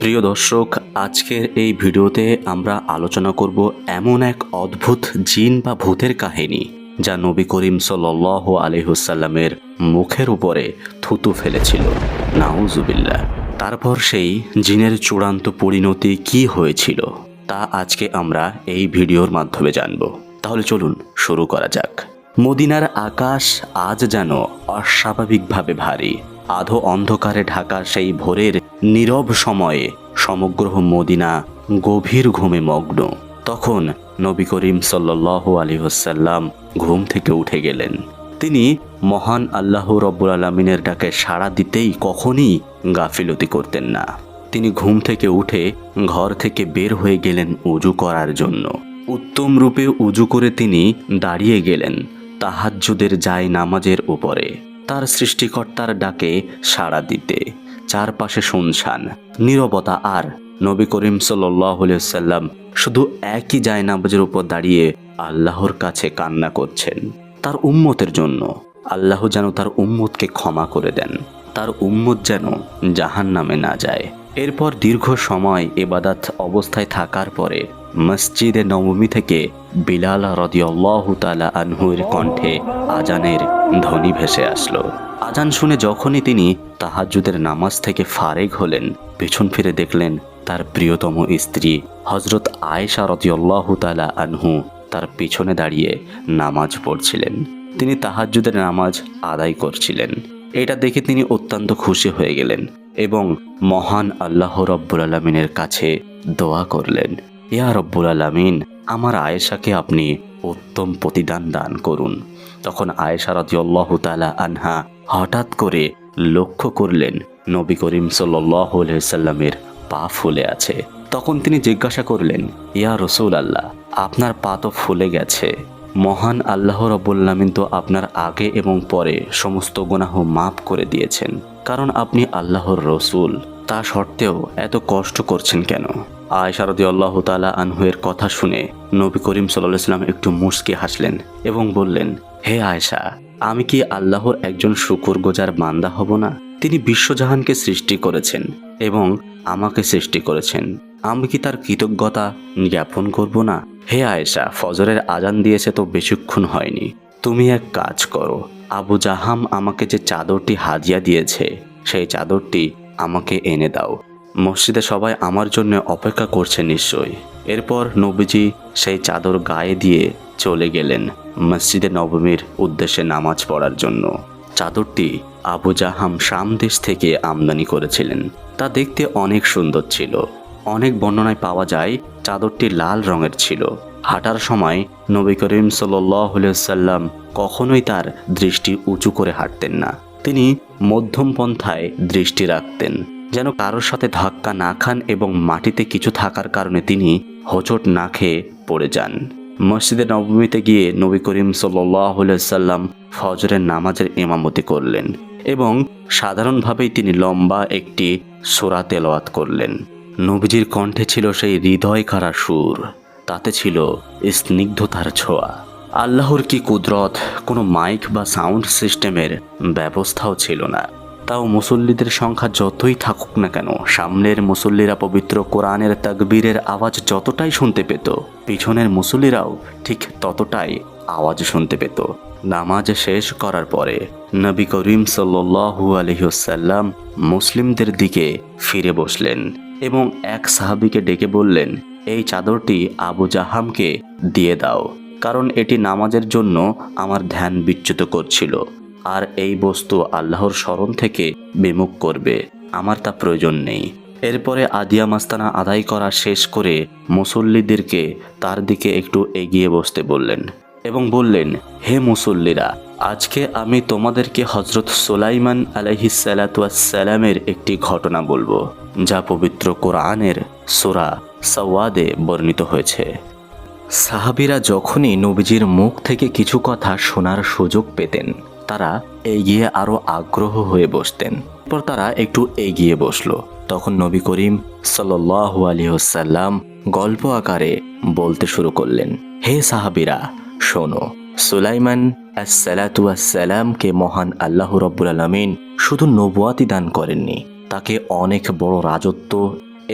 প্রিয় দর্শক, আজকের এই ভিডিওতে আমরা আলোচনা করব এমন এক অদ্ভুত জিন বা ভূতের কাহিনী যা নবী করিম সাল আলহুসাল্লামের মুখের উপরে থুতু ফেলেছিল। নাউজুবিল্লা তারপর সেই জিনের চূড়ান্ত পরিণতি কি হয়েছিল, তা আজকে আমরা এই ভিডিওর মাধ্যমে জানব। তাহলে চলুন শুরু করা যাক। মদিনার আকাশ আজ যেন অস্বাভাবিকভাবে ভারী, আধো অন্ধকারে ঢাকা সেই ভোরের নীরব সময়ে সমগ্র মদিনা গভীর ঘুমে মগ্ন। তখন নবী করিম সাল্লাহ আলী হোসাল্লাম ঘুম থেকে উঠে গেলেন। তিনি মহান আল্লাহ রব্বুল আলমিনের ডাকে সাড়া দিতেই কখনই গাফিলতি করতেন না। তিনি ঘুম থেকে উঠে ঘর থেকে বের হয়ে গেলেন উজু করার জন্য। উত্তম রূপে উজু করে তিনি দাঁড়িয়ে গেলেন তাহাজ্জুদের যায় নামাজের উপরে। তার সৃষ্টিকর্তার ডাকে সাড়া দিতে। চারপাশে শুনশান, নীরবতা আর নবী করিম সাল্লাম শুধু একই যায় নামাজের উপর দাঁড়িয়ে আল্লাহর কাছে কান্না করছেন। তার উম্মতের জন্য আল্লাহ যেন তার উম্মতকে ক্ষমা করে দেন। তার উম্মত যেন জাহান নামে না যায়। এরপর দীর্ঘ সময় এবাদাত অবস্থায় থাকার পরে মসজিদে নবমী থেকে বিলাল রদিয়াল্লাহ তালা আনহুর কণ্ঠে আজানের ধ্বনি ভেসে আসলো। আজান শুনে যখনই তিনি তাহাজ্জুদের নামাজ থেকে ফারেক হলেন, পেছন ফিরে দেখলেন তার প্রিয়তম স্ত্রী হজরত আয়েশা রদিয়াল্লাহ তালা আনহু তার পিছনে দাঁড়িয়ে নামাজ পড়ছিলেন। তিনি তাহাজ্জুদের নামাজ আদায় করছিলেন। এটা দেখে তিনি অত্যন্ত খুশি হয়ে গেলেন এবং মহান আল্লাহ রব্বুল আলমিনের কাছে দোয়া করলেন, ইয়া রব্বুল আলমিন, আমার আয়েশাকে আপনি উত্তম প্রতিদান দান করুন। তখন আয়েশা রাদিয়াল্লাহ তালা আনহা হঠাৎ করে লক্ষ্য করলেন নবী করিম সাল্লামের পা ফুলে আছে। তখন তিনি জিজ্ঞাসা করলেন, ইয়া রসুল আল্লাহ আপনার পা তো ফুলে গেছে। মহান আল্লাহ রবুল্লামিন তো আপনার আগে এবং পরে সমস্ত গুনাহ মাফ করে দিয়েছেন। কারণ আপনি আল্লাহর রসুল। তা সত্ত্বেও এত কষ্ট করছেন কেন? আয়সারদি আল্লাহ তালা আনহুয়ের কথা শুনে নবী করিম সাল্লাম একটু মুসকে হাসলেন এবং বললেন, হে আয়েশা, আমি কি আল্লাহর একজন শুকুর গোজার বান্দা হব না? তিনি বিশ্বজাহানকে সৃষ্টি করেছেন এবং আমাকে সৃষ্টি করেছেন। আমি কি তার কৃতজ্ঞতা জ্ঞাপন করব না? হে আয়েশা, ফজরের আজান দিয়েছে তো বেশিক্ষণ হয়নি। তুমি এক কাজ করো। আবু জাহাম আমাকে যে চাদরটি হাজিয়া দিয়েছে, সেই চাদরটি আমাকে এনে দাও। মসজিদে সবাই আমার জন্য অপেক্ষা করছে নিশ্চয়ই এরপর নবীজি সেই চাদর গায়ে দিয়ে চলে গেলেন মসজিদে নবমীর উদ্দেশ্যে নামাজ পড়ার জন্য। চাদরটি আবু জাহাম শাম দেশ থেকে আমদানি করেছিলেন। তা দেখতে অনেক সুন্দর ছিল। অনেক বর্ণনায় পাওয়া যায়, চাদরটি লাল রঙের ছিল। হাঁটার সময় নবী করিম সাল্লাম কখনোই তার দৃষ্টি উঁচু করে হাঁটতেন না। তিনি মধ্যম পন্থায় দৃষ্টি রাখতেন, যেন কারোর সাথে ধাক্কা না খান এবং মাটিতে কিছু থাকার কারণে তিনি হোঁচট না খেয়ে পড়ে যান। মসজিদে নবমীতে গিয়ে নবী করিম সাল্লাম ফজরের নামাজের ইমামতি করলেন এবং সাধারণভাবেই তিনি লম্বা একটি সোরা তেলাওয়াত করলেন। নবীজির কণ্ঠে ছিল সেই হৃদয় কারা সুর, তাতে ছিল স্নিগ্ধতার ছোঁয়া। আল্লাহর কি কুদরত? কোনো মাইক বা সাউন্ড সিস্টেমের ব্যবস্থাও ছিল না। তাও মুসল্লিদের সংখ্যা যতই থাকুক না কেন, সামনের মুসল্লিরা পবিত্র কোরআনের তাকবীরের আওয়াজ যতটাই শুনতে পেত, পিছনের মুসল্লিরাও ঠিক ততটাই আওয়াজ শুনতে পেত। নামাজ শেষ করার পরে নবী করিম সাল্লু মুসলিমদের দিকে ফিরে বসলেন এবং এক সাহাবিকে ডেকে বললেন, এই চাদরটি আবু জাহামকে দিয়ে দাও। কারণ এটি নামাজের জন্য আমার ধ্যান বিচ্যুত করছিল। আর এই বস্তু আল্লাহর স্মরণ থেকে বিমুখ করবে। আমার তা প্রয়োজন নেই। এরপরে আদিয়া মাস্তানা আদায় করা শেষ করে মুসল্লিদেরকে তার দিকে একটু এগিয়ে বসতে বললেন এবং বললেন, হে মুসল্লিরা, আজকে আমি তোমাদেরকে হজরত সোলাইমান আলহিসালামের একটি ঘটনা বলব, যা পবিত্র কোরআনের সোরা সওয়াদে বর্ণিত হয়েছে। সাহাবিরা যখনই নবীজির মুখ থেকে কিছু কথা শোনার সুযোগ পেতেন, তারা এগিয়ে আরও আগ্রহ হয়ে বসতেন। এরপর তারা একটু এগিয়ে বসল। তখন নবী করিম সাল্লাহ আলিহসাল্লাম গল্প আকারে বলতে শুরু করলেন, হে সাহাবিরা, শোনো, সুলাইমান আসসালাতুয়াসাল্লামকে মহান আল্লাহ রব্বুল আলমিন শুধু নবুয়াতি দান করেননি, তাকে অনেক বড় রাজত্ব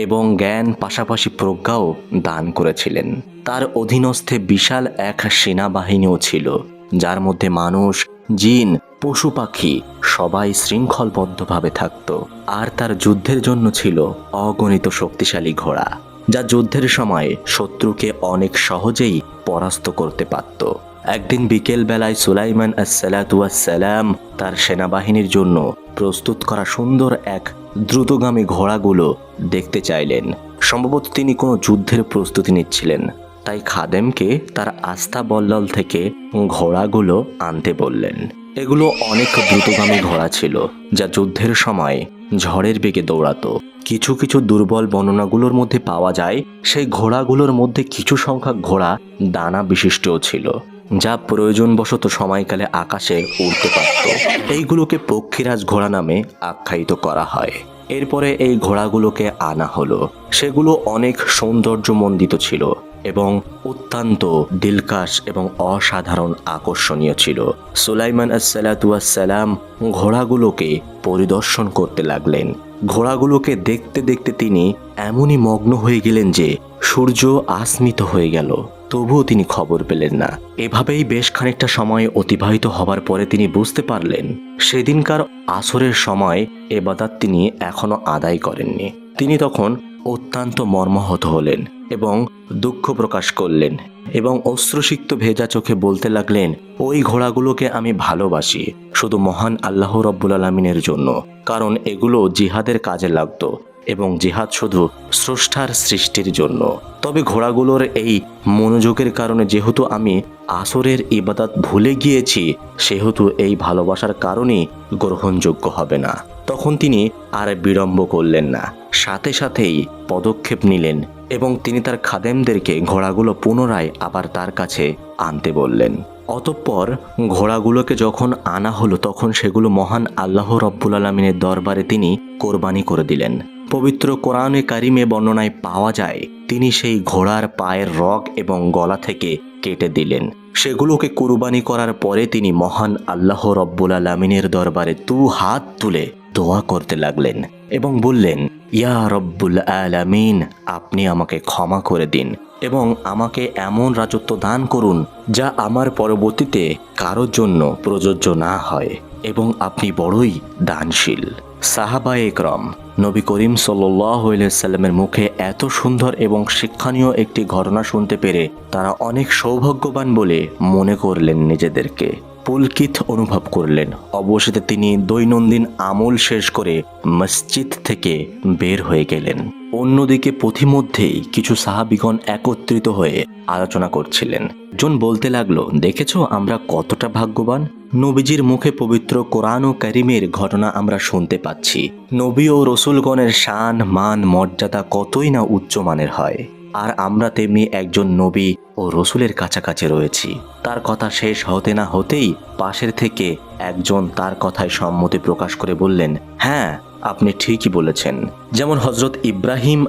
এবং জ্ঞান পাশাপাশি প্রজ্ঞাও দান করেছিলেন। তার অধীনস্থে বিশাল এক সেনাবাহিনীও ছিল, যার মধ্যে মানুষ, জিন, পশু পাখি সবাই শৃঙ্খলবদ্ধভাবে থাকত। আর তার যুদ্ধের জন্য ছিল অগণিত শক্তিশালী ঘোড়া, যা যুদ্ধের সময় শত্রুকে অনেক সহজেই পরাস্ত করতে পারত। একদিন বিকেল বেলায় সুলাইমান সালাম তার সেনাবাহিনীর জন্য প্রস্তুত করা সুন্দর এক দ্রুতগামী ঘোড়াগুলো দেখতে চাইলেন। সম্ভবত তিনি কোনো যুদ্ধের প্রস্তুতি নিচ্ছিলেন। তাই খাদেমকে তার আস্থা বল্লল থেকে ঘোড়াগুলো আনতে বললেন। এগুলো অনেক দ্রুতগামী ঘোড়া ছিল, যা যুদ্ধের সময় ঝড়ের বেগে দৌড়াতো। কিছু কিছু দুর্বল বর্ণনাগুলোর মধ্যে পাওয়া যায়, সেই ঘোড়াগুলোর মধ্যে কিছু সংখ্যক ঘোড়া দানা বিশিষ্টও ছিল। যা প্রয়োজনবশত সময়কালে আকাশে উড়তে পারত এইগুলোকে পক্ষীরাজ ঘোড়া নামে আখ্যায়িত করা হয়। এরপরে এই ঘোড়াগুলোকে আনা হলো। সেগুলো অনেক সৌন্দর্যমণ্ডিত ছিল এবং অত্যন্ত দিলকাশ এবং অসাধারণ আকর্ষণীয় ছিল। সুলাইমান সালাম ঘোড়াগুলোকে পরিদর্শন করতে লাগলেন। ঘোড়াগুলোকে দেখতে দেখতে তিনি এমনই মগ্ন হয়ে গেলেন যে সূর্য আসমিত হয়ে গেল। তবুও তিনি খবর পেলেন না। এভাবেই বেশ খানিকটা সময় অতিবাহিত হবার পরে তিনি বুঝতে পারলেন, সেদিনকার আসরের সময় এবাদাত তিনি এখনও আদায় করেননি। তিনি তখন অত্যন্ত মর্মাহত হলেন। এবং দুঃখ প্রকাশ করলেন এবং অশ্রুসিক্ত ভেজা চোখে বলতে লাগলেন, ওই ঘোড়াগুলোকে আমি ভালোবাসি, শুধু মহান আল্লাহ রব্বুল আলমিনের জন্য, কারণ এগুলো জিহাদের কাজে লাগত এবং জিহাদ শুধু স্রষ্টার সৃষ্টির জন্য। তবে ঘোড়াগুলোর এই মনোযোগের কারণে যেহেতু আমি আসরের ইবাদাত ভুলে গিয়েছি, সেহেতু এই ভালোবাসার কারণেই গ্রহণযোগ্য হবে না। তখন তিনি আর বিড়ম্ব করলেন না। সাথে সাথেই পদক্ষেপ নিলেন এবং তিনি তার খাদেমদেরকে ঘোড়াগুলো পুনরায় আবার তার কাছে আনতে বললেন। অতঃপর ঘোড়াগুলোকে যখন আনা হলো, তখন সেগুলো মহান আল্লাহ রব্বুল আলমিনের দরবারে তিনি কোরবানি করে দিলেন। পবিত্র কোরআনে কারিমে বর্ণনায় পাওয়া যায়, তিনি সেই ঘোড়ার পায়ের রগ এবং গলা থেকে কেটে দিলেন। সেগুলোকে কুরবানি করার পরে তিনি মহান আল্লাহ রব্বুল আলমিনের দরবারে দু হাত তুলে দোয়া করতে লাগলেন। এবং বললেন, ইয়া রব্বুল আলামিন, আপনি আমাকে ক্ষমা করে দিন এবং আমাকে এমন রাজত্ব দান করুন যা আমার পরবর্তীতে কারোর জন্য প্রযোজ্য না হয় এবং আপনি বড়ই দানশীল। সাহাবা একরম, নবী করিম সাল্লামের মুখে এত সুন্দর এবং শিক্ষণীয় একটি ঘটনা শুনতে পেরে তারা অনেক সৌভাগ্যবান বলে মনে করলেন নিজেদেরকে। পুলকিত অনুভব করলেন। অবশেষে তিনি দৈনন্দিন আমল শেষ করে মসজিদ থেকে বের হয়ে গেলেন। অন্যদিকে পথিমধ্যেই কিছু সাহাবিগণ একত্রিত হয়ে আলোচনা করছিলেন। জন বলতে লাগল, দেখেছ আমরা কতটা ভাগ্যবান? নবীজির মুখে পবিত্র কোরআন ও করিমের ঘটনা আমরা শুনতে পাচ্ছি। নবী ও রসুলগণের শান, মান, মর্যাদা কতই না উচ্চমানের হয়? আর আমরা তেমনি একজন নবী ও রসুলের কাছাকাছি রয়েছি। তার কথা শেষ হতে না হতেই পাশের থেকে একজন তার কথায় সম্মতি প্রকাশ করে বললেন হ্যাঁ আপনি ঠিকই বলেছেন। যেমন হজরত ইব্রাহিম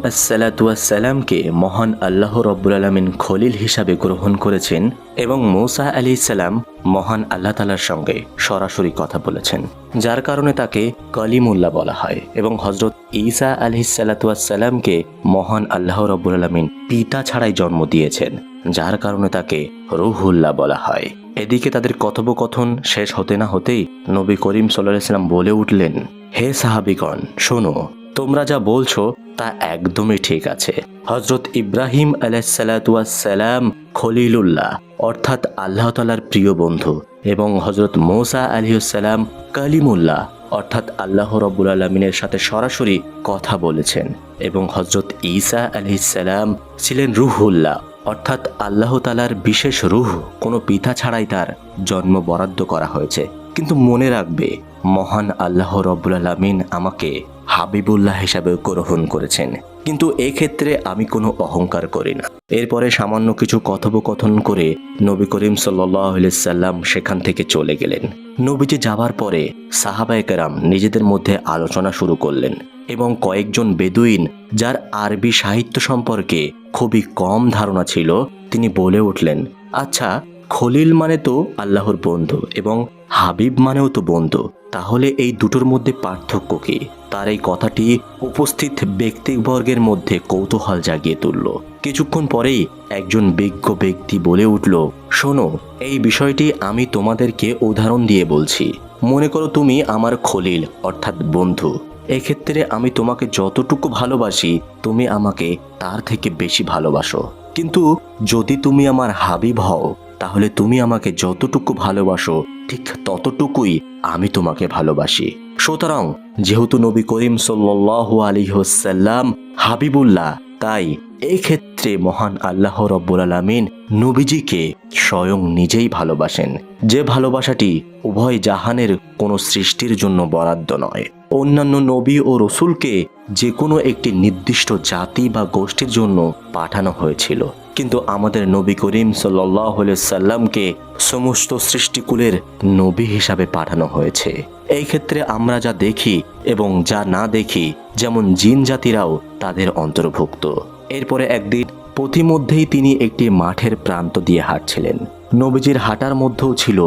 সালামকে মহান আল্লাহ রব্বুল আলমিন খলিল হিসাবে গ্রহণ করেছেন এবং মৌসা আলি সালাম মহান আল্লাহ তালার সঙ্গে সরাসরি কথা বলেছেন, যার কারণে তাকে কলিমুল্লাহ বলা হয় এবং হজরত ঈসা আলহি সালাতামকে মহান আল্লাহ রব্বুল আলমিন পিতা ছাড়াই জন্ম দিয়েছেন। যার কারণে তাকে রুহুল্লাহ বলা হয়। এদিকে তাদের কথোপকথন শেষ হতে না হতেই নবী করিম সাল্লাম বলে উঠলেন, হে সাহাবিগণ, শোনো, তোমরা যা বলছো তা একদমই ঠিক আছে। হজরত ইব্রাহিম আলাইসালাম খলিলুল্লাহ, অর্থাৎ আল্লাহ তালার প্রিয় বন্ধু, এবং হজরত মৌসা আলিউসালাম কালিমুল্লাহ, অর্থাৎ আল্লাহ রব্বুল আলমিনের সাথে সরাসরি কথা বলেছেন, এবং হজরত ঈসা আলহিসাল্লাম ছিলেন রুহুল্লাহ। অর্থাৎ আল্লাহ তালার বিশেষ রুহ কোনো পিতা ছাড়াই তার জন্ম বরাদ্দ করা হয়েছে। কিন্তু মনে রাখবে, মহান আল্লাহ রব্বুল আলমিন আমাকে হাবিবুল্লাহ হিসাবে গ্রহণ করেছেন। কিন্তু এক্ষেত্রে আমি কোনো অহংকার করি না। এরপরে সামান্য কিছু কথোপকথন করে নবী করিম সাল্লাম সেখান থেকে চলে গেলেন। নবীজি যাবার পরে সাহাবায়কেরাম নিজেদের মধ্যে আলোচনা শুরু করলেন এবং কয়েকজন বেদুইন, যার আরবি সাহিত্য সম্পর্কে খুবই কম ধারণা ছিল, তিনি বলে উঠলেন আচ্ছা খলিল মানে তো আল্লাহর বন্ধু এবং হাবিব মানেও তো বন্ধু। তাহলে এই দুটোর মধ্যে পার্থক্য কি? তার এই কথাটি উপস্থিত ব্যক্তিবর্গের মধ্যে কৌতূহল জাগিয়ে তুলল। কিছুক্ষণ পরেই একজন বিজ্ঞ ব্যক্তি বলে উঠল, শোনো, এই বিষয়টি আমি তোমাদেরকে উদাহরণ দিয়ে বলছি। মনে করো তুমি আমার খলিল, অর্থাৎ বন্ধু। এক্ষেত্রে আমি তোমাকে যতটুকু ভালোবাসি, তুমি আমাকে তার থেকে বেশি ভালোবাসো। কিন্তু যদি তুমি আমার হাবিব হও, তাহলে তুমি আমাকে যতটুকু ভালোবাসো ঠিক ততটুকুই আমি তোমাকে ভালোবাসি। সুতরাং যেহেতু নবী করিম সাল্লাল্লাহু আলাইহি ওয়াসাল্লাম হাবিবুল্লাহ, তাই এক্ষেত্রে ক্ষেত্রে মহান আল্লাহ রব্বুল আলামিন নবীজিকে স্বয়ং নিজেই ভালোবাসেন। যে ভালোবাসাটি উভয় জাহানের কোনো সৃষ্টির জন্য বরাদ্দ নয়। অন্যান্য নবী ও রসুলকে যে কোনো একটি নির্দিষ্ট জাতি বা গোষ্ঠীর জন্য পাঠানো হয়েছিল। কিন্তু আমাদের নবী করিম সাল্লামকে সমস্ত সৃষ্টিকুলের নবী হিসাবে পাঠানো হয়েছে। এই ক্ষেত্রে আমরা যা দেখি এবং যা না দেখি, যেমন জিন জাতিরাও তাদের অন্তর্ভুক্ত। এরপরে একদিন পথিমধ্যেই তিনি একটি মাঠের প্রান্ত দিয়ে হাঁটছিলেন। নবীজির হাঁটার মধ্যেও ছিল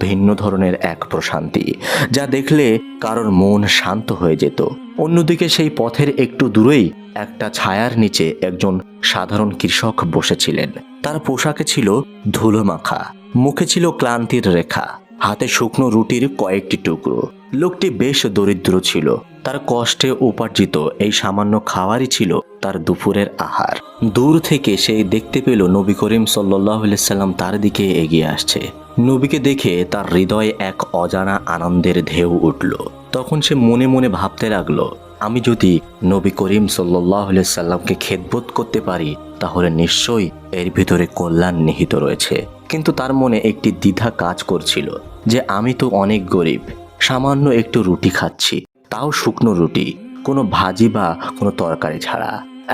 ভিন্ন ধরনের এক প্রশান্তি, যা দেখলে কারোর মন শান্ত হয়ে যেত। অন্যদিকে সেই পথের একটু দূরেই একটা ছায়ার নিচে একজন সাধারণ কৃষক বসেছিলেন। তার পোশাকে ছিল ধুলো মাখা, মুখে ছিল ক্লান্তির রেখা, হাতে শুকনো রুটির কয়েকটি টুকরো। লোকটি বেশ দরিদ্র ছিল। তার কষ্টে উপার্জিত এই সামান্য খাওয়ারই ছিল তার দুপুরের আহার। দূর থেকে সে দেখতে পেল নবী করিম সাল্লাম তার দিকে এগিয়ে আসছে। নবীকে দেখে তার হৃদয়ে এক অজানা আনন্দের ঢেউ উঠল। তখন সে মনে মনে ভাবতে লাগল, আমি যদি নবী করিম সাল্লাহ সাল্লামকে খেদবোধ করতে পারি, তাহলে নিশ্চয়ই এর ভিতরে কল্যাণ নিহিত রয়েছে। কিন্তু তার মনে একটি দ্বিধা কাজ করছিল যে আমি তো অনেক গরিব, সামান্য একটু রুটি খাচ্ছি, তাও শুকনো রুটি, কোনো ভাজি বা কোনো তরকারি ছাড়া।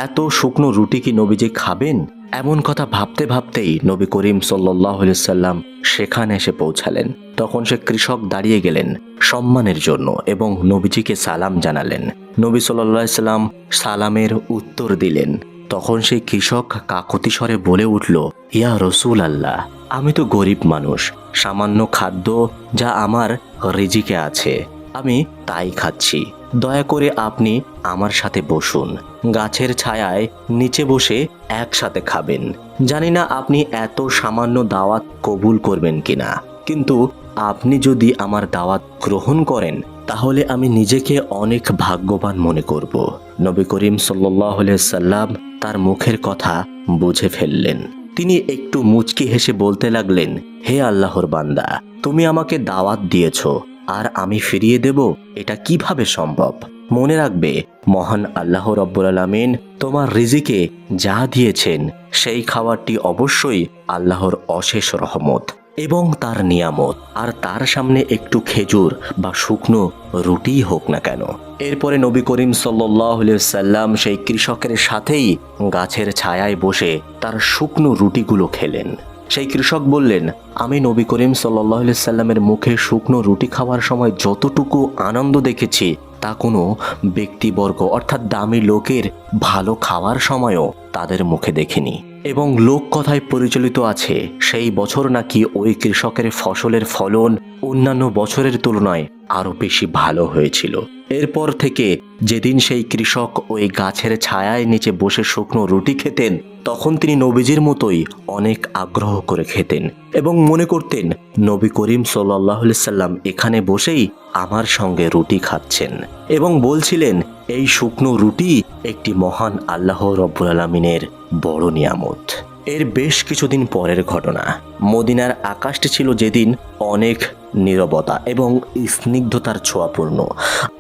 এত শুকনো রুটি কি নবীজি খাবেন? এমন কথা ভাবতে ভাবতেই নবী করিম সাল্লাহ সাল্লাম সেখানে এসে পৌঁছালেন। তখন সে কৃষক দাঁড়িয়ে গেলেন সম্মানের জন্য এবং নবীজিকে সালাম জানালেন। নবী সাল্লাহ সাল্লাম সালামের উত্তর দিলেন। তখন সেই কৃষক কাকতি স্বরে বলে উঠল, ইয়া রসুল আল্লাহ আমি তো গরিব মানুষ। সামান্য খাদ্য যা আমার রিজিকে আছে। আমি তাই খাচ্ছি। দয়া করে আপনি আমার সাথে বসুন। গাছের ছায়ায় নিচে বসে একসাথে খাবেন। জানি না আপনি এত সামান্য দাওয়াত কবুল করবেন কিনা। কিন্তু আপনি যদি আমার দাওয়াত গ্রহণ করেন, তাহলে আমি নিজেকে অনেক ভাগ্যবান মনে করব। নবী করিম সাল্লাহ সাল্লাম তার মুখের কথা বুঝে ফেললেন। তিনি একটু মুচকি হেসে বলতে লাগলেন, হে আল্লাহর বান্দা, তুমি আমাকে দাওয়াত দিয়েছ। আর আমি ফিরিয়ে দেব, এটা কীভাবে সম্ভব? মনে রাখবে, মহান আল্লাহ রব্বুল আলমিন তোমার রিজিকে যা দিয়েছেন, সেই খাবারটি অবশ্যই আল্লাহর অশেষ রহমত এবং তার নিয়ামত। আর তার সামনে একটু খেজুর বা শুকনো রুটিই হোক না কেন। এরপরে নবী করিম সাল্লাম সেই কৃষকের সাথেই গাছের ছায়ায় বসে তার শুকনো রুটিগুলো খেলেন। সেই কৃষক বললেন, আমি নবী করিম সাল্লাহ সাল্লামের মুখে শুকনো রুটি খাওয়ার সময় যতটুকু আনন্দ দেখেছি, তা কোনো ব্যক্তিবর্গ অর্থাৎ দামি লোকের ভালো খাওয়ার সময়ও তাদের মুখে দেখিনি। এবং লোক কথায় পরিচালিত আছে, সেই বছর নাকি ওই কৃষকের ফসলের ফলন অন্যান্য বছরের তুলনায় আরও বেশি ভালো হয়েছিল। এরপর থেকে যেদিন সেই কৃষক ওই গাছের ছায়ায় নিচে বসে শুকনো রুটি খেতেন, তখন তিনি নবীজির মতোই অনেক আগ্রহ করে খেতেন এবং মনে করতেন, নবী করিম সাল্লাহ সাল্লাম এখানে বসেই আমার সঙ্গে রুটি খাচ্ছেন। এবং বলছিলেন, এই শুকনো রুটি একটি মহান আল্লাহ রব্বুল আলমিনের বড় নিয়ামত। এর বেশ কিছুদিন পরের ঘটনা। মদিনার আকাশটি ছিল যেদিন অনেক নীরবতা এবং স্নিগ্ধতার ছোঁয়াপূর্ণ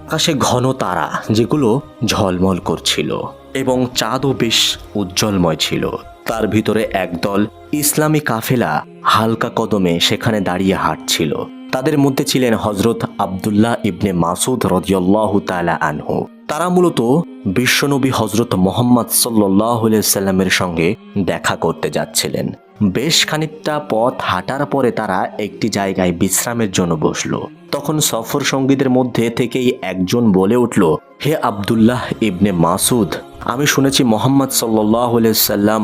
আকাশে ঘন তারা, যেগুলো ঝলমল করছিল এবং চাঁদও বেশ উজ্জ্বলময় ছিল। তার ভিতরে একদল ইসলামী কাফেলা হালকা কদমে সেখানে দাঁড়িয়ে হাঁটছিল। তাদের মধ্যে ছিলেন হজরত আবদুল্লাহ ইবনে মাসুদ রদিয়াল্লাহ তালা আনহু। তারা মূলত বিশ্বনবী হজরত মোহাম্মদ সাল্লাহ সঙ্গে দেখা করতে যাচ্ছিলেন। বেশ খানিকটা পথ হাঁটার পরে তারা একটি জায়গায় বিশ্রামের জন্য বসল। তখন সফর সঙ্গীদের মধ্যে থেকেই একজন বলে উঠল, হে আবদুল্লাহ ইবনে মাসুদ, আমি শুনেছি মোহাম্মদ সাল্লাহ সাল্লাম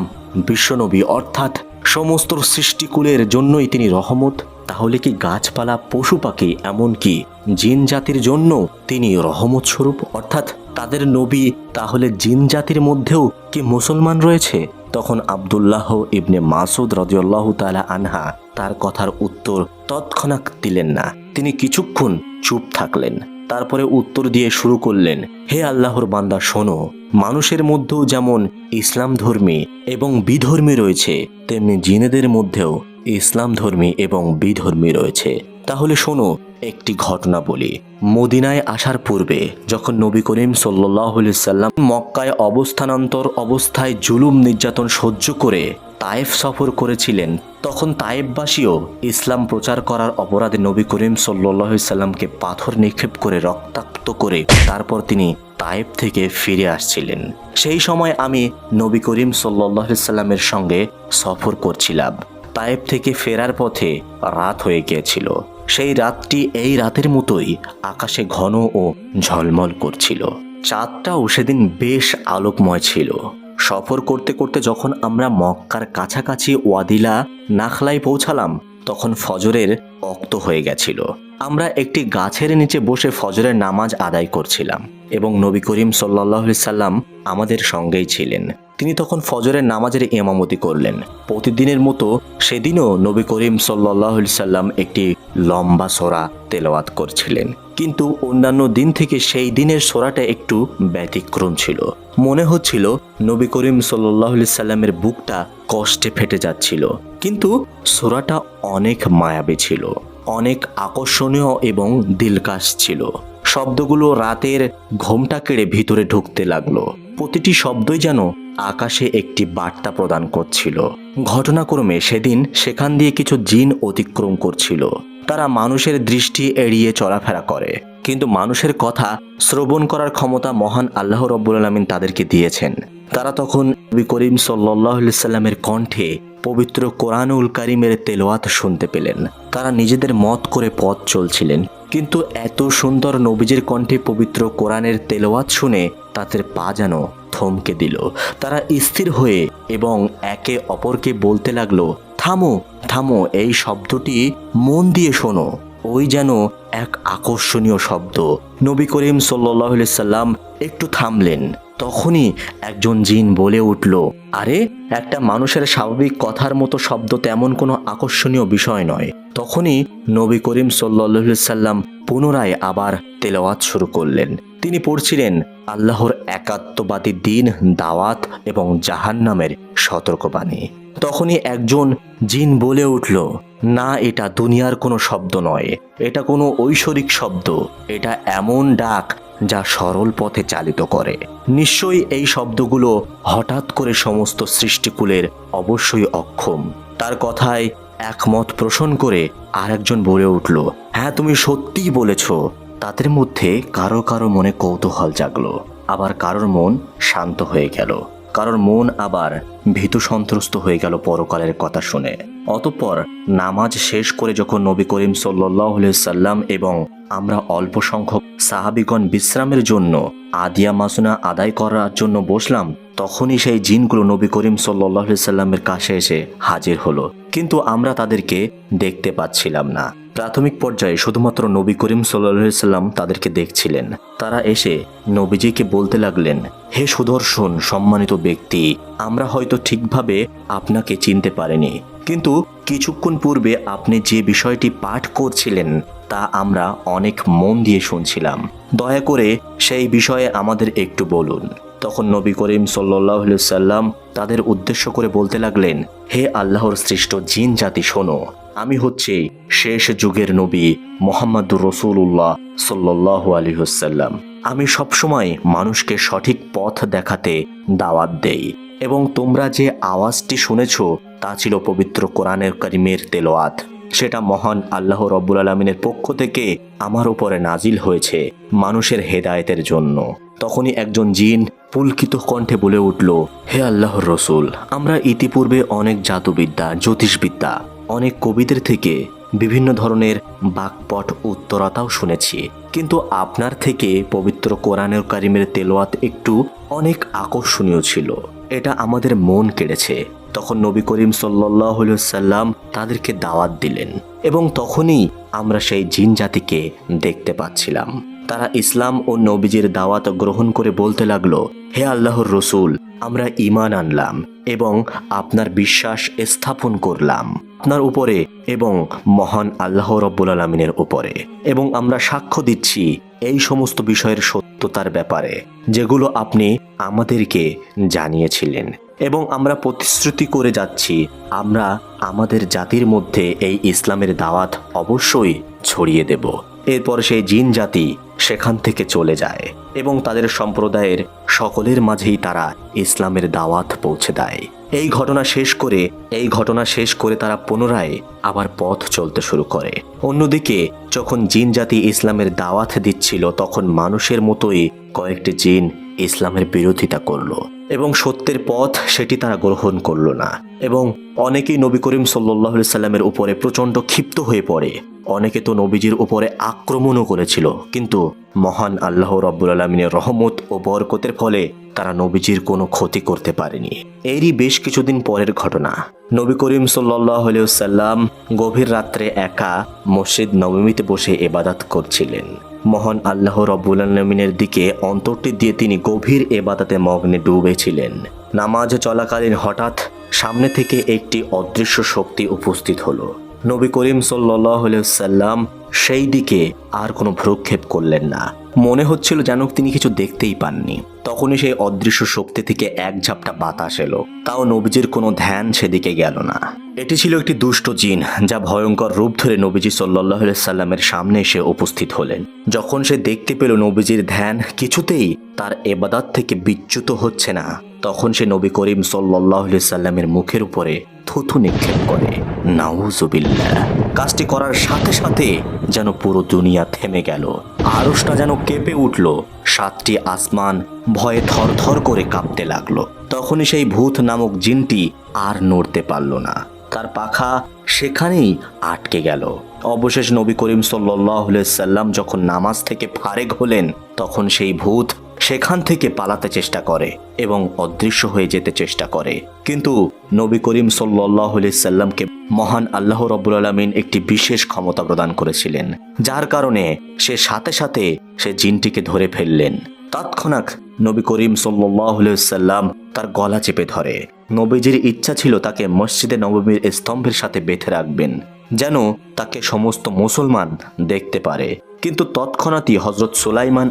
বিশ্বনবী, অর্থাৎ সমস্ত সৃষ্টিকুলের জন্যই তিনি রহমত তাহলে কি গাছপালা পশু পাখি এমনকি জিন জাতির জন্য তিনি রহমত স্বরূপ? অর্থাৎ তাদের নবী তাহলে জিন জাতির মধ্যেও কি মুসলমান রয়েছে? তখন আবদুল্লাহ ইবনে মাসুদ রদিউল্লাহ তালা আনহা তার কথার উত্তর তৎক্ষণাৎ দিলেন না। তিনি কিছুক্ষণ চুপ থাকলেন, তারপরে উত্তর দিয়ে শুরু করলেন, হে আল্লাহর বান্দা, শোনো, মানুষের মধ্যেও যেমন ইসলাম ধর্মী এবং বিধর্মী রয়েছে, তেমনি জিনেদের মধ্যেও ইসলাম ধর্মী এবং বিধর্মী রয়েছে। তাহলে শোনো, একটি ঘটনা বলি। মদিনায় আসার পূর্বে যখন নবী করিম সাল্লাহ সাল্লাম মক্কায় অবস্থানান্তর অবস্থায় জুলুম নির্যাতন সহ্য করে তায়েফ সফর করেছিলেন, তখন তায়েববাসীও ইসলাম প্রচার করার অপরাধে নবী করিম সাল্লাহ সাল্লামকে পাথর নিক্ষেপ করে রক্তাক্ত করে তারপর তিনি তায়েব থেকে ফিরে আসছিলেন। সেই সময় আমি নবী করিম সাল্লাহ সাল্লামের সঙ্গে সফর করছিলাম। তায়েব থেকে ফেরার পথে রাত হয়ে গিয়েছিল। সেই রাতটি এই রাতের মতোই আকাশে ঘন ও ঝলমল করছিল। চাঁদটাও সেদিন বেশ আলোকময় ছিল। সফর করতে করতে যখন আমরা মক্কার কাছাকাছি ওয়াদিলা নাখলায় পৌঁছালাম, তখন ফজরের অক্ত হয়ে গেছিল। আমরা একটি গাছের নিচে বসে ফজরের নামাজ আদায় করছিলাম এবং নবী করিম সাল্লাহ সাল্লাম আমাদের সঙ্গেই ছিলেন। তিনি তখন ফজরের নামাজের ইমামতি করলেন। প্রতিদিনের মতো সেদিনও নবী করিম সাল্লাহ সাল্লাম একটি লম্বা সোরা তেলাওয়াত করছিলেন। কিন্তু অন্যান্য দিন থেকে সেই দিনের সোরাটা একটু ব্যতিক্রম ছিল। মনে হচ্ছিল নবী করিম সাল্লাহ সাল্লামের বুকটা কষ্টে ফেটে যাচ্ছিল। কিন্তু সোরাটা অনেক মায়াবী ছিল, অনেক আকর্ষণীয় এবং দিলকাশ ছিল। শব্দগুলো রাতের ঘোমটা কেড়ে ভিতরে ঢুকতে লাগল। প্রতিটি শব্দই যেন আকাশে একটি বার্তা প্রদান করছিল। ঘটনাক্রমে সেদিন সেখান দিয়ে কিছু জিন অতিক্রম করছিল। তারা মানুষের দৃষ্টি এড়িয়ে চলাফেরা করে। কিন্তু মানুষের কথা শ্রবণ করার ক্ষমতা মহান আল্লাহ রব্বুল আলমিন তাদেরকে দিয়েছেন। তারা তখন নবী করিম সাল্লাহ সাল্লামের কণ্ঠে পবিত্র কোরআনুল কারিমের তেলোয়াত শুনতে পেলেন। তারা নিজেদের মত করে পথ চলছিলেন। কিন্তু এত সুন্দর নবীজির কণ্ঠে পবিত্র কোরআনের তেলোয়াত শুনে তাদের পা যেন থমকে দিল। তারা স্থির হয়ে এবং একে অপরকে বলতে লাগল, থামো থামো, এই শব্দটি মন দিয়ে শোনো। ওই যেন এক আকর্ষণীয় শব্দ। নবী করিম সাল্লাহ সাল্লাম একটু থামলেন। তখনই একজন জিন বলে উঠল, আরে, একটা মানুষের স্বাভাবিক কথার মতো শব্দ তেমন কোনো আকর্ষণীয় বিষয় নয়। তখনই নবী করিম সাল্লাহ সাল্লাম পুনরায় আবার তেলাওয়াত শুরু করলেন। তিনি পড়ছিলেন আল্লাহর একাত্মবাদী দিন, দাওয়াত এবং জাহান নামের সতর্কবাণী। তখনই একজন জিন বলে উঠল, না, এটা দুনিয়ার কোনো শব্দ নয়। এটা কোনো ঐশ্বরিক শব্দ। এটা এমন ডাক যা সরল পথে চালিত করে। নিশ্চয়ই এই শব্দগুলো হঠাৎ করে সমস্ত সৃষ্টিকুলের অবশ্যই অক্ষম। তার কথায় একমত পোষণ করে আরেকজন বলে উঠল হ্যাঁ তুমি সত্যিই বলেছ। তাদের মধ্যে কারও কারও মনে কৌতূহল জাগলো। আবার কারোর মন শান্ত হয়ে গেল। কারোর মন আবার ভীতু সন্ত্রস্ত হয়ে গেল পরকালের কথা শুনে। অতঃপর নামাজ শেষ করে যখন নবী করিম সাল্লাম এবং আমরা অল্প সংখ্যক সাহাবিগণ বিশ্রামের জন্য আদিয়া মাসুনা আদায় করার জন্য বসলাম তখনই সেই জিনগুলো নবী করিম সাল্লাহ সাল্লামের কাছে এসে হাজির হলো। কিন্তু আমরা তাদেরকে দেখতে পাচ্ছিলাম না। প্রাথমিক পর্যায়ে শুধুমাত্র নবী করিম সাল্লাহ সাল্লাম তাদেরকে দেখছিলেন। তারা এসে নবীজিকে বলতে লাগলেন, হে সুদর্শন, সম্মানিত ব্যক্তি, আমরা হয়তো ঠিকভাবে আপনাকে চিনতে পারিনি। কিন্তু কিছুক্ষণ পূর্বে আপনি যে বিষয়টি পাঠ করছিলেন, তা আমরা অনেক মন দিয়ে শুনছিলাম। দয়া করে সেই বিষয়ে আমাদের একটু বলুন। তখন নবী করিম সাল্লাহ সাল্লাম তাদের উদ্দেশ্য করে বলতে লাগলেন, হে আল্লাহর সৃষ্ট জিন জাতি, শোনো, আমি হচ্ছে শেষ যুগের নবী মোহাম্মদুর রসুল্লাহ সাল্লাহ আলহিহসাল্লাম আমি সবসময় মানুষকে সঠিক পথ দেখাতে দাওয়াত দেই এবং তোমরা যে আওয়াজটি শুনেছ, তা ছিল পবিত্র কোরআনের করিমের তেলোয়াত সেটা মহান আল্লাহ রব্বুল আলমিনের পক্ষ থেকে আমার উপরে নাজিল হয়েছে মানুষের হেদায়েতের জন্য। তখনই একজন জিন পুলকিত কণ্ঠে বলে উঠল, হে আল্লাহর রসুল, আমরা ইতিপূর্বে অনেক জাদুবিদ্যা, জ্যোতিষবিদ্যা, অনেক কবিদের থেকে বিভিন্ন ধরনের বাকপট উত্তরতাও শুনেছি। কিন্তু আপনার থেকে পবিত্র কোরআনের কারিমের তেলোয়াত একটু অনেক আকর্ষণীয় ছিল। এটা আমাদের মন কেড়েছে। তখন নবী করিম সাল্লাহ সাল্লাম তাদেরকে দাওয়াত দিলেন এবং তখনই আমরা সেই জিন জাতিকে দেখতে পাচ্ছিলাম। তারা ইসলাম ও নবীজির দাওয়াত গ্রহণ করে বলতে লাগল, হে আল্লাহর রসুল, আমরা ঈমান আনলাম এবং আপনার বিশ্বাস স্থাপন করলাম আপনার উপরে এবং মহান আল্লাহ রব্বুল আলমিনের উপরে। এবং আমরা সাক্ষ্য দিচ্ছি এই সমস্ত বিষয়ের সত্যতার ব্যাপারে, যেগুলো আপনি আমাদেরকে জানিয়েছিলেন। এবং আমরা প্রতিশ্রুতি করে যাচ্ছি, আমরা আমাদের জাতির মধ্যে এই ইসলামের দাওয়াত অবশ্যই ছড়িয়ে দেব। এরপর সেই জিন জাতি সেখান থেকে চলে যায় এবং তাদের সম্প্রদায়ের সকলের মাঝেই তারা ইসলামের দাওয়াত পৌঁছে দেয়। এই ঘটনা শেষ করে, এই ঘটনা শেষ করে তারা পুনরায় আবার পথ চলতে শুরু করে। অন্যদিকে, যখন জিন জাতি ইসলামের দাওয়াত দিচ্ছিল, তখন মানুষের মতোই কয়েকটি জিন ইসলামের বিরোধিতা করল এবং সত্যের পথ সেটি তারা গ্রহণ করল না। এবং অনেকেই নবী করিম সাল্লাহ সাল্লামের উপরে প্রচণ্ড ক্ষিপ্ত হয়ে পড়ে। অনেকে তো নবীজির উপরে আক্রমণও করেছিল। কিন্তু মহান আল্লাহ রব্বুল আলমিনের রহমত ও বরকতের ফলে তারা নবীজির কোনো ক্ষতি করতে পারেনি। এরই বেশ কিছুদিন পরের ঘটনা। নবী করিম সাল্লাহ সাল্লাম গভীর রাত্রে একা মসজিদ নবমীতে বসে এবাদাত করছিলেন। মহান আল্লাহ রব্বুল আলমিনের দিকে অন্তরটি দিয়ে তিনি গভীর এবাদাতে মগ্নে ডুবেছিলেন। নামাজ চলাকালীন হঠাৎ সামনে থেকে একটি অদৃশ্য শক্তি উপস্থিত হল। নবী করিম সাল্লাহ সাল্লাম সেই দিকে আর কোনো ভ্রুক্ষেপ করলেন না। মনে হচ্ছিল যেন তিনি কিছু দেখতেই পাননি। তখনই সেই অদৃশ্য শক্তি থেকে এক ঝাপটা বাতাস এলো। তাও নবীজির কোনো ধ্যান সেদিকে গেল না। এটি ছিল একটি দুষ্ট জিন, যা ভয়ঙ্কর রূপ ধরে নবীজি সাল্লাহ সাল্লামের সামনে এসে উপস্থিত হলেন। যখন সে দেখতে পেল নবীজির ধ্যান কিছুতেই তার এবাদাত থেকে বিচ্যুত হচ্ছে না, তখন সে নবী করিম সাল্লাহ সাল্লামের মুখের উপরে থুথু নিক্ষেপ করে। নাউজুবিল্লাহ। কাজটি করার সাথে সাথে যেন পুরো দুনিয়া থেমে গেল। আরসটা যেন কেঁপে উঠল। সাতটি আসমান ভয়ে থরথর করে কাঁপতে লাগল। তখনই সেই ভূত নামক জিনটি আর নড়তে পারল না। তার পাখা সেখানেই আটকে গেল। অবশেষ নবী করিম সাল্লাহ সাল্লাম যখন নামাজ থেকে ফারেক হলেন, তখন সেই ভূত সেখান থেকে পালাতে চেষ্টা করে এবং অদৃশ্য হয়ে যেতে চেষ্টা করে। কিন্তু নবী করিম সাল্লাহ সাল্লামকে মহান আল্লাহ রব্বুল আলমিন একটি বিশেষ ক্ষমতা প্রদান করেছিলেন, যার কারণে সে সাথে সাথে সে জিনটিকে ধরে ফেললেন। তৎক্ষণাৎ নবী করিম সাল্লাম তার গলা চেপে ধরে। নবীজির ইচ্ছা ছিল তাকে মসজিদে নবমীর স্তম্ভের সাথে বেঁধে রাখবেন, যেন তাকে সমস্ত মুসলমান দেখতে পারে। কিন্তু তৎক্ষণাৎই হজরত সুলাইমান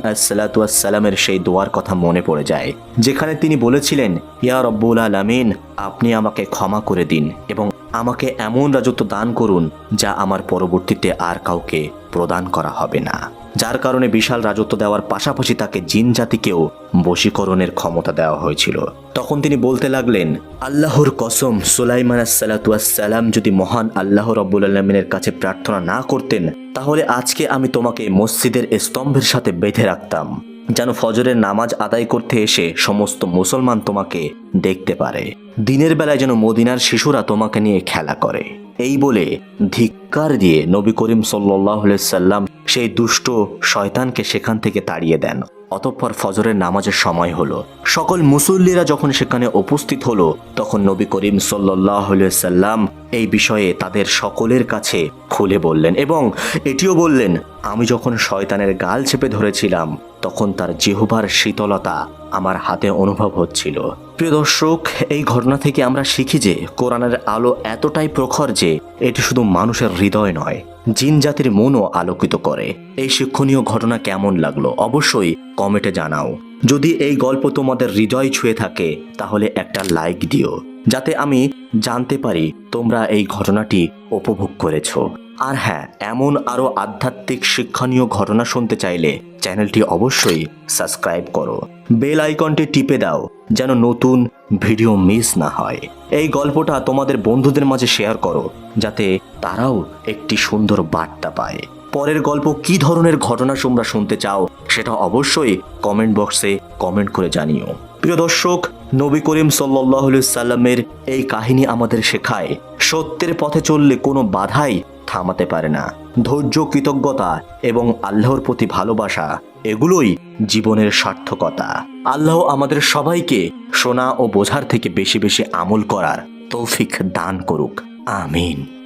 সালামের সেই দোয়ার কথা মনে পড়ে যায়, যেখানে তিনি বলেছিলেন, ইয়া রব্বুল আলামিন, আপনি আমাকে ক্ষমা করে দিন এবং আমাকে এমন রাজত্ব দান করুন যা আমার পরবর্তীতে আর কাউকে প্রদান করা হবে না। যার কারণে বিশাল রাজত্ব দেওয়ার পাশাপাশি তাকে জিন জাতিকেও বশীকরণের ক্ষমতা দেওয়া হয়েছিল। তখন তিনি বলতে লাগলেন, আল্লাহর কসম, সুলাইমান সালাম যদি মহান আল্লাহ রব্বুল আলমিনের কাছে প্রার্থনা না করতেন, তাহলে আজকে আমি তোমাকে মসজিদের স্তম্ভের সাথে বেঁধে রাখতাম, যেন ফজরের নামাজ আদায় করতে এসে সমস্ত মুসলমান তোমাকে দেখতে পারে। দিনের বেলায় যেন মদিনার শিশুরা তোমাকে নিয়ে খেলা করে। এই বলে ধিক্কার দিয়ে নবী করিম সাল্লাহ সাল্লাম সেই দুষ্ট শয়তানকে সেখান থেকে তাড়িয়ে দেন। অতঃপর ফজরের নামাজের সময় হলো। সকল মুসল্লিরা যখন সেখানে উপস্থিত হলো, তখন নবী করিম সাল্লাম এই বিষয়ে তাদের সকলের কাছে খুলে বললেন এবং এটিও বললেন, আমি যখন শয়তানের গাল চেপে ধরেছিলাম তখন তার জিহবার শীতলতা আমার হাতে অনুভব হচ্ছিল। প্রিয় দর্শক, এই ঘটনা থেকে আমরা শিখি যে কোরআনের আলো এতটাই প্রখর যে এটি শুধু মানুষের হৃদয় নয়, জিন জাতির মনও আলোকিত করে। এই শিক্ষণীয় ঘটনা কেমন লাগল অবশ্যই কমেন্টে জানাও। যদি এই গল্প তোমাদের হৃদয় ছুঁয়ে থাকে, তাহলে একটা লাইক দিও, যাতে আমি জানতে পারি তোমরা এই ঘটনাটি উপভোগ করেছ। আর হ্যাঁ এমন আরও আধ্যাত্মিক শিক্ষণীয় ঘটনা শুনতে চাইলে চ্যানেলটি অবশ্যই সাবস্ক্রাইব করো। বেল আইকনটি টিপে দাও, যেন নতুন ভিডিও মিস না হয়। এই গল্পটা তোমাদের বন্ধুদের মাঝে শেয়ার করো, যাতে তারাও একটি সুন্দর বার্তা পায়। পরের গল্প কি ধরনের ঘটনা তোমরা শুনতে চাও, সেটা অবশ্যই কমেন্ট বক্সে কমেন্ট করে জানিও। প্রিয় দর্শক, নবী করিম সাল্লাহ সাল্লামের এই কাহিনী আমাদের শেখায়, সত্যের পথে চললে কোনো বাধাই থামাতে পারে না। ধৈর্য, কৃতজ্ঞতা এবং আল্লাহর প্রতি ভালোবাসা, এগুলোই জীবনের সার্থকতা। আল্লাহ আমাদের সবাইকে শোনা ও বোঝার থেকে বেশি বেশি আমল করার তৌফিক দান করুক। আমিন।